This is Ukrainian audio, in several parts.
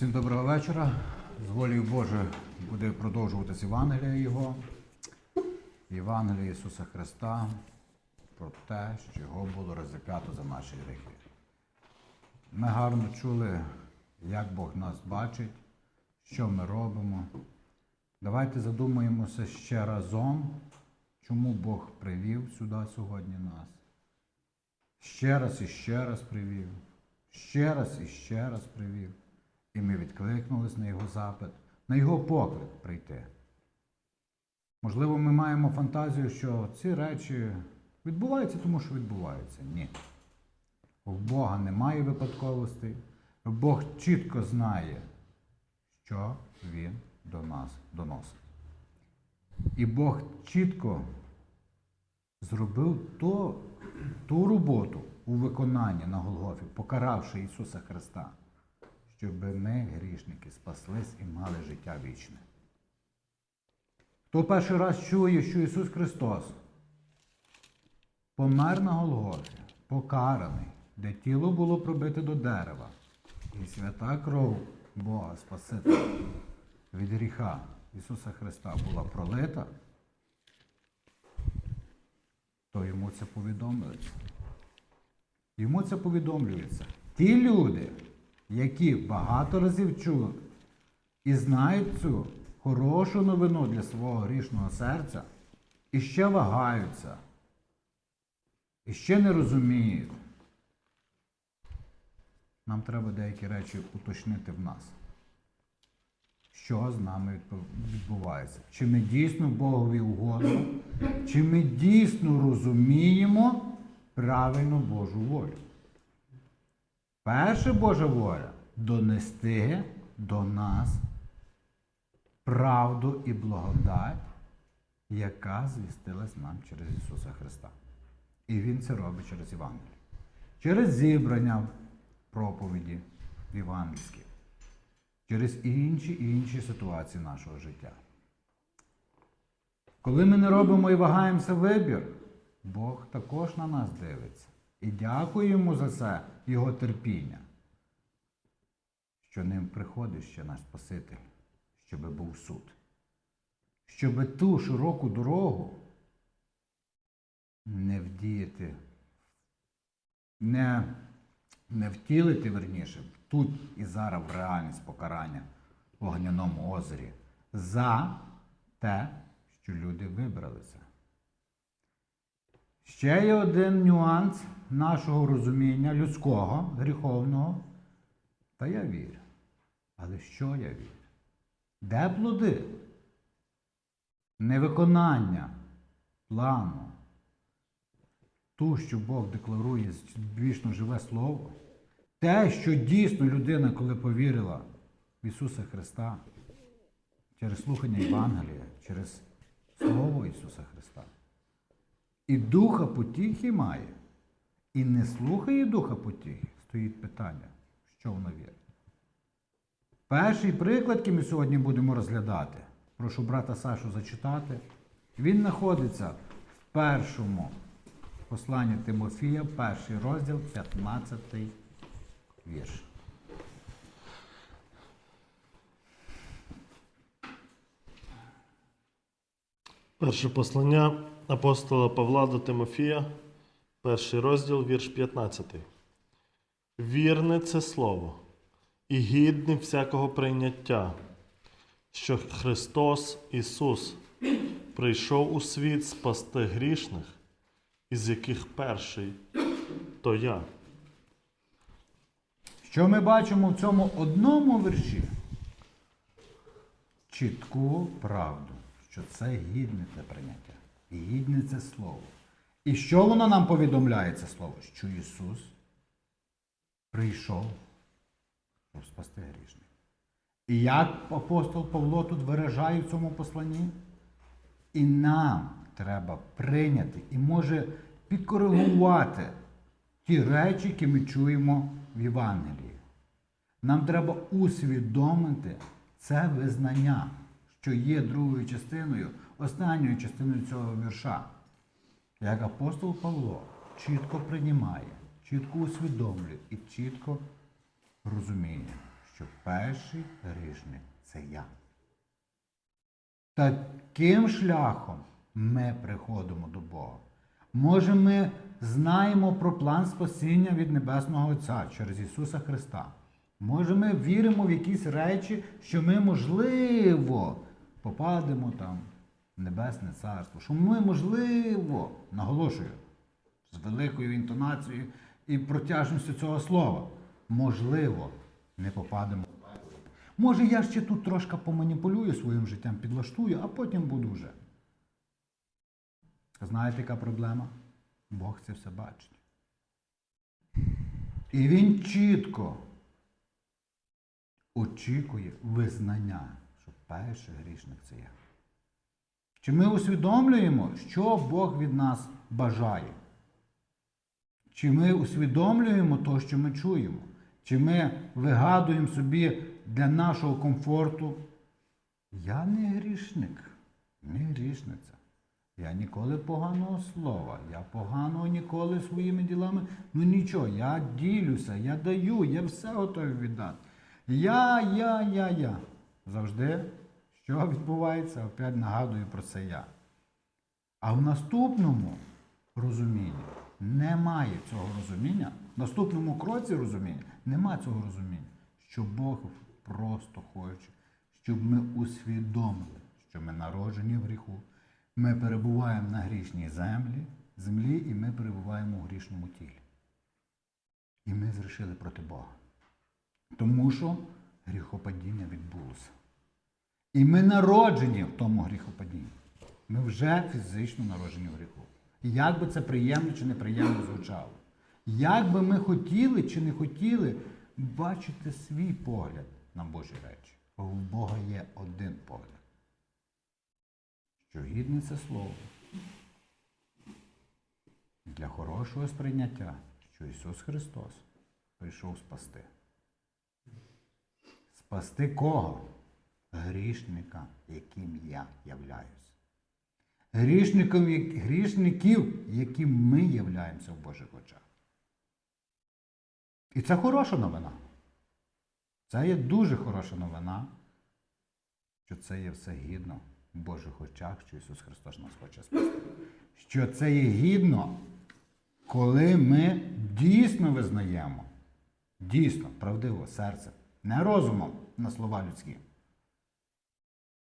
Всім доброго вечора. З волею Божою буде продовжуватися Євангелія Його, Євангелія Ісуса Христа про те, що Його було розіп'ято за наші гріхи. Ми гарно чули, як Бог нас бачить, що ми робимо. Давайте задумаємося ще разом, чому Бог привів сюди сьогодні нас. Ще раз і ще раз привів, ще раз і ще раз привів. І ми відкликнулись на його запит, на його поклик прийти. Можливо, ми маємо фантазію, що ці речі відбуваються, тому що відбуваються. Ні. В Бога немає випадковостей. Бог чітко знає, що Він до нас доносить. І Бог чітко зробив то, ту роботу у виконанні на Голгофі, покаравши Ісуса Христа, щоб ми, грішники, спаслись і мали життя вічне. Хто перший раз чує, що Ісус Христос помер на Голгофі, покараний, де тіло було пробите до дерева, і свята кров Бога Спасителя від гріха Ісуса Христа була пролита, то йому це повідомлюється. Йому це повідомлюється. Ті люди, які багато разів чули і знають цю хорошу новину для свого грішного серця, і ще вагаються, і ще не розуміють. Нам треба деякі речі уточнити в нас. Що з нами відбувається? Чи ми дійсно Богові угодно, чи ми дійсно розуміємо правильно Божу волю? Перша Божа воля донести до нас правду і благодать, яка звістилась нам через Ісуса Христа. І Він це робить через Євангеліє. Через зібрання проповіді євангельські, через інші і інші ситуації нашого життя. Коли ми не робимо і вагаємося вибір, Бог також на нас дивиться. І дякуємо за це Його терпіння, що ним приходить ще наш Спаситель, щоб був суд. Щоб ту широку дорогу не вдіяти, не, не втілити, верніше, тут і зараз в реальність покарання в Огняному озері за те, що люди вибралися. Ще є один нюанс нашого розуміння людського, гріховного. Та я вірю. Але що я вірю? Де плоди? Невиконання плану. Ту, що Бог декларує вічно живе слово. Те, що дійсно людина, коли повірила в Ісуса Христа, через слухання Євангелія, через Слово Ісуса Христа. І духа потіхи має, і не слухає духа потіхи, стоїть питання, що вона вірить. Перший приклад, який ми сьогодні будемо розглядати, прошу брата Сашу зачитати, він знаходиться в першому посланні Тимофія, перший розділ, 15 вірш. Перше послання апостола Павла до Тимофія, перший розділ, вірш 15. Вірне це слово, і гідне всякого прийняття, що Христос Ісус прийшов у світ спасти грішних, із яких перший то я. Що ми бачимо в цьому одному вірші? Чітку правду, що це гідне це прийняття, гідне це слово. І що воно нам повідомляє це слово? Що Ісус прийшов, щоб спасти грішних. І як апостол Павло тут виражає в цьому посланні? І нам треба прийняти і може підкоригувати ті речі, які ми чуємо в Євангелії. Нам треба усвідомити це визнання, що є другою частиною, останньою частиною цього вірша. Як апостол Павло чітко приймає, чітко усвідомлює і чітко розуміє, що перший грішник це я. Таким шляхом ми приходимо до Бога. Може, ми знаємо про план спасіння від Небесного Отця через Ісуса Христа. Може, ми віримо в якісь речі, що ми, можливо, попадемо там Небесне Царство. Що ми, можливо, наголошую, з великою інтонацією і протяжністю цього слова, можливо, не попадемо. Може, я ще тут трошки поманіпулюю своїм життям, підлаштую, а потім буду вже. Знаєте, яка проблема? Бог це все бачить. І він чітко очікує визнання, що перший грішник це я. Чи ми усвідомлюємо, що Бог від нас бажає? Чи ми усвідомлюємо те, що ми чуємо? Чи ми вигадуємо собі для нашого комфорту? Я не грішник, не грішниця. Я ніколи поганого слова, я поганого ніколи своїми ділами. Ну нічого, я ділюся, я даю, я все готовий віддати. Я, я, я, я. Завжди, що відбувається, опять нагадую про це я. А в наступному розумінні немає цього розуміння, в наступному кроці розуміння немає цього розуміння, що Бог просто хоче, щоб ми усвідомили, що ми народжені в гріху, ми перебуваємо на грішній землі, землі, і ми перебуваємо у грішному тілі. І ми зрішили проти Бога. Тому що гріхопадіння відбулося. І ми народжені в тому гріхопадінні. Ми вже фізично народжені в гріху. І як би це приємно чи неприємно звучало. Як би ми хотіли чи не хотіли бачити свій погляд на Божі речі. Бо у Бога є один погляд. Що гідне це слово для хорошого сприйняття, що Ісус Христос прийшов спасти. Спасти кого? Грішника, яким я являюсь. Грішником, грішників, яким ми являємося в Божих очах. І це хороша новина. Це є дуже хороша новина, що це є все гідно в Божих очах, що Ісус Христос нас хоче спасти. Що це є гідно, коли ми дійсно визнаємо, дійсно, правдиво, серце, не розумом на слова людські.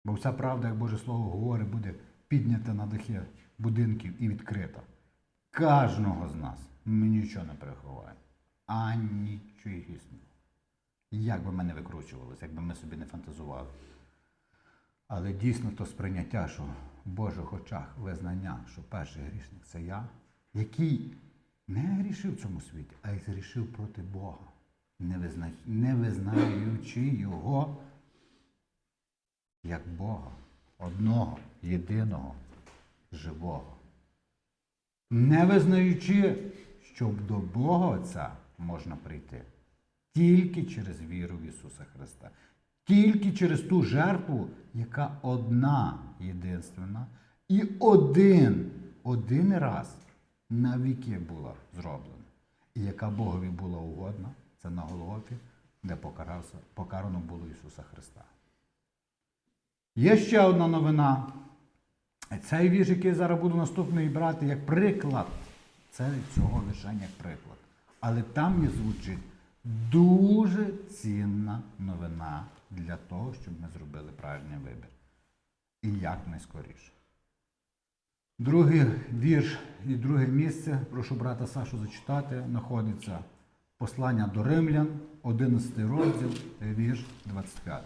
Бо вся правда, як Боже Слово говорить, буде піднята на дахи будинків і відкрита. Кожного з нас ми нічого не приховаємо. А нічогісного. Як би ми не викручувалися, як ми собі не фантазували. Але дійсно то сприйняття, що в Божих очах визнання, що перший грішник це я, який не грішив в цьому світі, а й згрішив проти Бога, не, визна... не визнаючи Його як Бога, одного, єдиного, живого. Не визнаючи, що до Бога Отця можна прийти тільки через віру в Ісуса Христа, тільки через ту жертву, яка одна єдинственна, і один, один раз на віки була зроблена, і яка Богові була угодна, це на Голгофі, де покарано було Ісуса Христа. Є ще одна новина. Цей вірш, який я зараз буду наступний брати як приклад, це цього лише як приклад. Але там є звучить дуже цінна новина для того, щоб ми зробили правильний вибір. І як найскоріше. Другий вірш і друге місце, прошу брата Сашу зачитати, знаходиться послання до римлян, 11 розділ, вірш 25.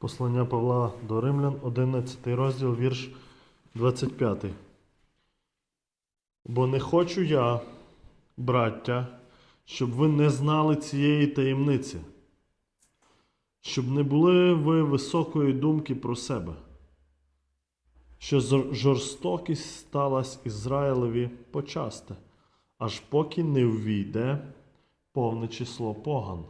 Послання Павла до Римлян, 11 розділ, вірш 25. Бо не хочу я, браття, щоб ви не знали цієї таємниці, щоб не були ви високої думки про себе, що жорстокість сталась Ізраїлеві почасти, аж поки не ввійде повне число поган.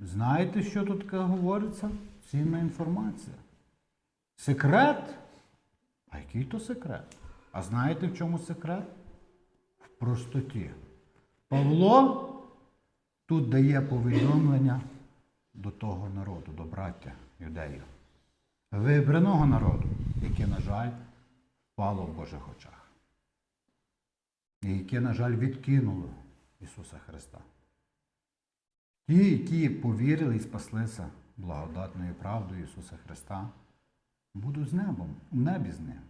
Знаєте, що тут говориться? Цінна інформація. Секрет? А який то секрет? А знаєте, в чому секрет? В простоті. Павло тут дає повідомлення до того народу, до браття юдеїв. Вибраного народу, яке, на жаль, впало в Божих очах. І яке, на жаль, відкинуло Ісуса Христа. Ті, які повірили і спаслися благодатною правдою Ісуса Христа, будуть з небом, в небі з ним.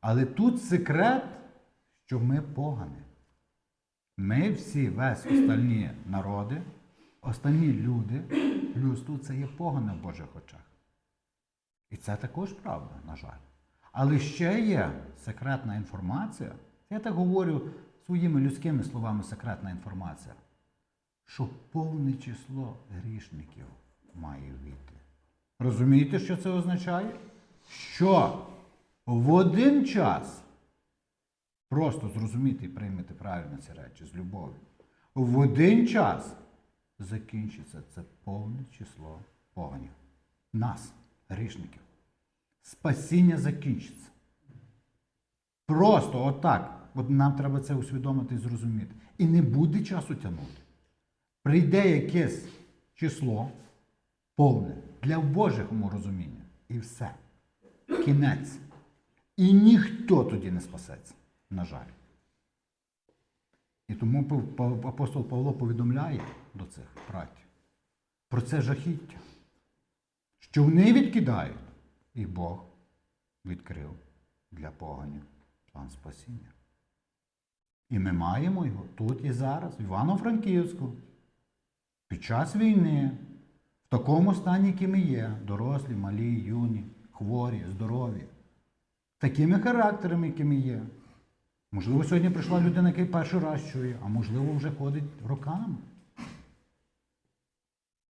Але тут секрет, що ми погани. Ми всі, весь остальні народи, остальні люди, людство це є погане в Божих очах. І це також правда, на жаль. Але ще є секретна інформація. Я так говорю своїми людськими словами секретна інформація, що повне число грішників має війти. Розумієте, що це означає? Що в один час просто зрозуміти і приймете правильно ці речі з любов'ю. В один час закінчиться це повне число поганів. Нас, грішників. Спасіння закінчиться. Просто отак. От нам треба це усвідомити і зрозуміти. І не буде часу тягнути. Прийде якесь число повне для Божого розуміння. І все. Кінець. І ніхто тоді не спасеться, на жаль. І тому апостол Павло повідомляє до цих братів про це жахіття, що вони відкидають, і Бог відкрив для поганів план спасіння. І ми маємо його тут і зараз, в Івано-Франківську, під час війни, в такому стані, яким ми є, дорослі, малі, юні, хворі, здорові, такими характерами, якими є. Можливо, сьогодні прийшла людина, яка перший раз чує, а можливо, вже ходить роками.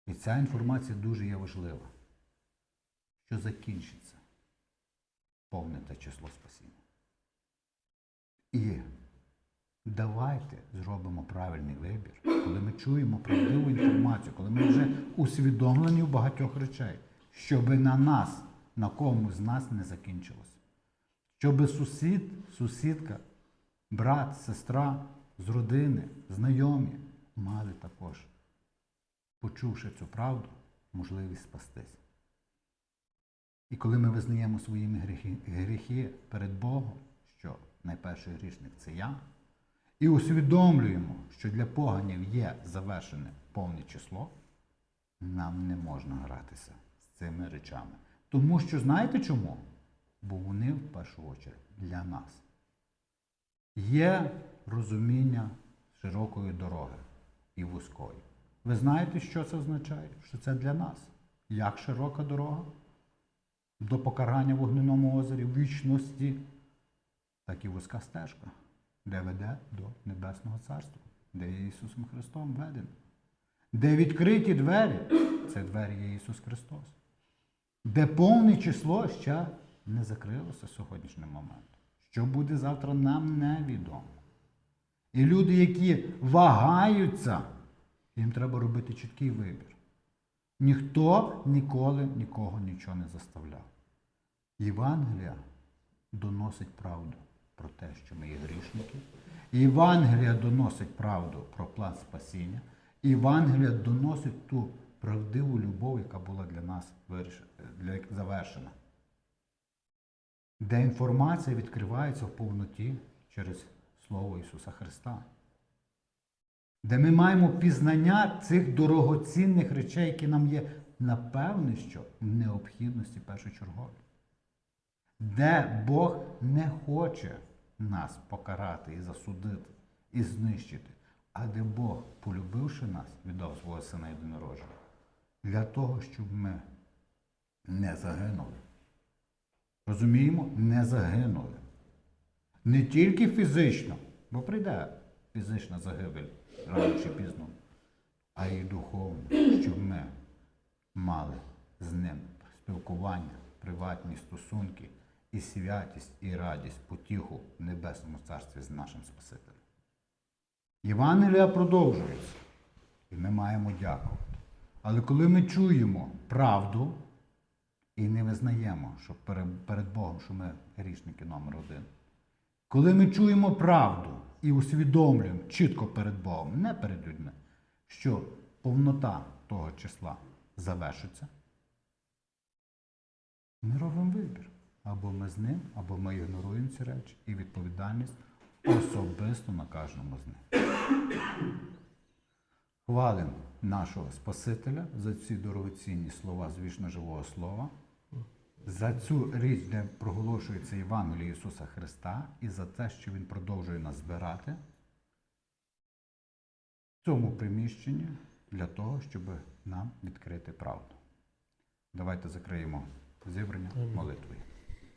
І ця інформація дуже є важлива, що закінчиться повне те число спасіння. І давайте зробимо правильний вибір, коли ми чуємо правдиву інформацію, коли ми вже усвідомлені в багатьох речей, щоб на нас, на кому з нас не закінчилося. Щоб сусід, сусідка, брат, сестра з родини, знайомі мали також, почувши цю правду, можливість спастись. І коли ми визнаємо гріхи, гріхи перед Богом, що найперший грішник це я, і усвідомлюємо, що для поганів є завершене повне число, нам не можна гратися з цими речами. Тому що знаєте чому? Бо вони в першу чергу для нас. Є розуміння широкої дороги і вузької. Ви знаєте, що це означає? Що це для нас. Як широка дорога до покарання в вогненому озері вічності, так і вузька стежка, де веде до Небесного Царства, де є Ісусом Христом ведено. Де відкриті двері, це двері є Ісус Христос. Де повне число ще не закрилося сьогоднішнім моментом. Що буде завтра, нам невідомо. І люди, які вагаються, їм треба робити чіткий вибір. Ніхто ніколи нікого нічого не заставляв. Євангелія доносить правду про те, що ми є грішники. Євангелія доносить правду про план спасіння. Євангелія доносить ту правдиву любов, яка була для нас завершена. Де інформація відкривається в повноті через Слово Ісуса Христа. Де ми маємо пізнання цих дорогоцінних речей, які нам є, напевне, що в необхідності першочергові. Де Бог не хоче нас покарати і засудити, і знищити, а де Бог, полюбивши нас, віддав свого сина єдинорожного, для того, щоб ми не загинули. Розуміємо, не загинули. Не тільки фізично, бо прийде фізична загибель рано чи пізно, а й духовно, щоб ми мали з ним спілкування, приватні стосунки і святість, і радість, потіху в Небесному Царстві з нашим Спасителем. Євангелія продовжується, і ми маємо дякувати. Але коли ми чуємо правду і не визнаємо, що перед Богом, що ми грішники номер один, коли ми чуємо правду, і усвідомлюємо чітко перед Богом, не перед людьми, що повнота того числа завершиться, ми робимо вибір. Або ми з ним, або ми ігноруємо ці речі і відповідальність особисто на кожному з них. Хвалимо нашого Спасителя за ці дорогоцінні слова з вічно живого слова, за цю річ, де проголошується Євангеліє Ісуса Христа, і за те, що Він продовжує нас збирати в цьому приміщенні для того, щоб нам відкрити правду. Давайте закриємо зібрання молитвою.